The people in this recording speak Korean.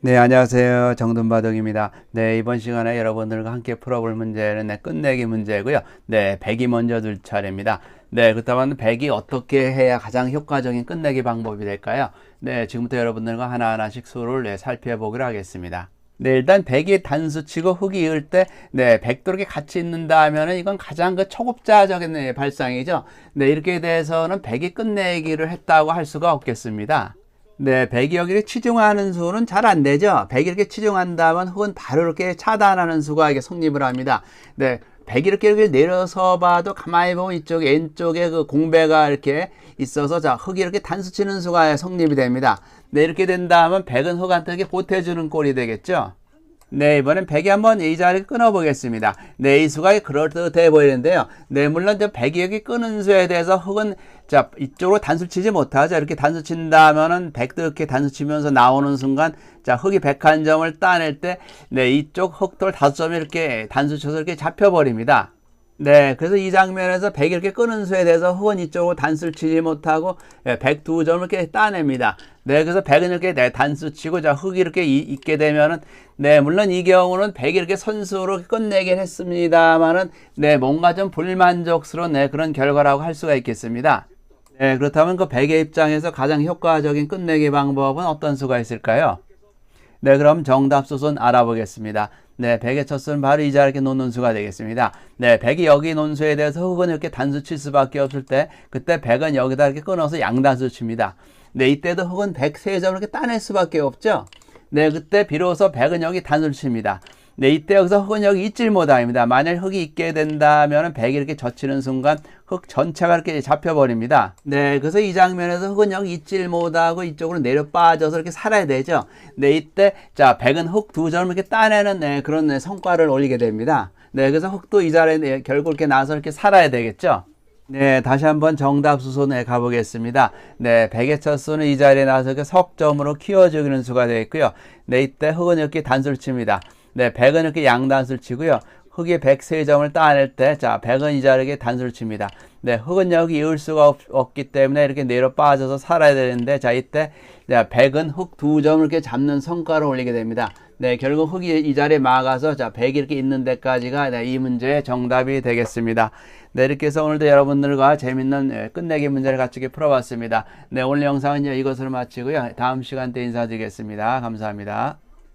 네, 안녕하세요. 정돈바동입니다. 네, 이번 시간에 여러분들과 함께 풀어볼 문제는 네, 끝내기 문제고요. 네, 100이 먼저 둘 차례입니다. 네, 그렇다면 100이 어떻게 해야 가장 효과적인 끝내기 방법이 될까요? 네, 지금부터 여러분들과 하나하나씩 수를 네, 살펴보기로 하겠습니다. 네, 일단 100이 단수 치고 흙이 이을 때, 네, 100도 이렇게 같이 있는다 하면은 이건 가장 그 초급자적인 네, 발상이죠. 네, 이렇게 돼서는 100이 끝내기를 했다고 할 수가 없겠습니다. 네, 100이 여기를 치중하는 수는 잘 안 되죠. 100이 이렇게 치중한다면 흙은 바로 이렇게 차단하는 수가 이게 성립을 합니다. 네, 100이 이렇게 이렇게 내려서 봐도 가만히 보면 이쪽 왼쪽에 그 공배가 이렇게 있어서 자, 흙이 이렇게 단수 치는 수가 성립이 됩니다. 네, 이렇게 된다면 100은 흙한테 이렇게 보태주는 꼴이 되겠죠. 네, 이번엔 100이 한번 이 자리를 끊어보겠습니다. 네, 이 수가 그럴듯해 보이는데요. 네, 물론 저 100이 여기 끊은 수에 대해서 흙은 자, 이쪽으로 단수 치지 못하죠. 이렇게 단수 친다면은 100도 이렇게 단수 치면서 나오는 순간 자, 흙이 101점을 따낼 때 네, 이쪽 흙돌 다섯 점이 이렇게 단수 쳐서 이렇게 잡혀버립니다. 네, 그래서 이 장면에서 100 이렇게 끄는 수에 대해서 흑은 이쪽으로 단수를 치지 못하고 102점을 이렇게 따냅니다. 네, 그래서 100은 이렇게 네, 단수 치고 자, 흑이 이렇게 이, 있게 되면은 네, 물론 이 경우는 100이 이렇게 선수로 끝내긴 했습니다만은 네, 뭔가 좀 불만족스러운 네, 그런 결과라고 할 수가 있겠습니다. 네, 그렇다면 그 100의 입장에서 가장 효과적인 끝내기 방법은 어떤 수가 있을까요? 네, 그럼 정답 수순 알아보겠습니다. 네, 100의 첫 수는 바로 이 자리에 놓는 수가 되겠습니다. 네, 100이 여기 놓은 수에 대해서 흙은 이렇게 단수 칠 수밖에 없을 때, 그때 100은 여기다 이렇게 끊어서 양단수 칩니다. 네, 이때도 흙은 103점을 이렇게 따낼 수밖에 없죠. 네, 그때 비로소 100은 여기 단수를 칩니다. 네, 이때 여기서 흙은 여기 있질 못합니다. 만약 흙이 있게 된다면 100이 이렇게 젖히는 순간 흙 전체가 이렇게 잡혀버립니다. 네, 그래서 이 장면에서 흙은 여기 있질 못하고 이쪽으로 내려 빠져서 이렇게 살아야 되죠. 네, 이때 자 100은 흙 두 점을 이렇게 따내는 네, 그런 네, 성과를 올리게 됩니다. 네, 그래서 흙도 이 자리에 네, 결국 이렇게 나서 이렇게 살아야 되겠죠. 네, 다시 한번 정답 수순에 가보겠습니다. 네, 100의 첫 수는 이 자리에 나서 그 석점으로 키워주기는 수가 되겠고요. 네, 이때 흙은 이렇게 단수를 칩니다. 네, 100은 이렇게 양단수를 치고요. 흙이 103점을 따낼 때, 자, 100은 이 자리에 단수를 칩니다. 네, 흙은 여기 이을 수가 없, 기 때문에 이렇게 내려 빠져서 살아야 되는데, 자, 이때, 자, 100은 흙 두 점을 이렇게 잡는 성과를 올리게 됩니다. 네, 결국 흙이 이 자리에 막아서, 자, 100이 이렇게 있는 데까지가 네, 이 문제의 정답이 되겠습니다. 네, 이렇게 해서 오늘도 여러분들과 재밌는 예, 끝내기 문제를 갖추게 풀어봤습니다. 네, 오늘 영상은 이것으로 마치고요. 다음 시간 때 인사드리겠습니다. 감사합니다.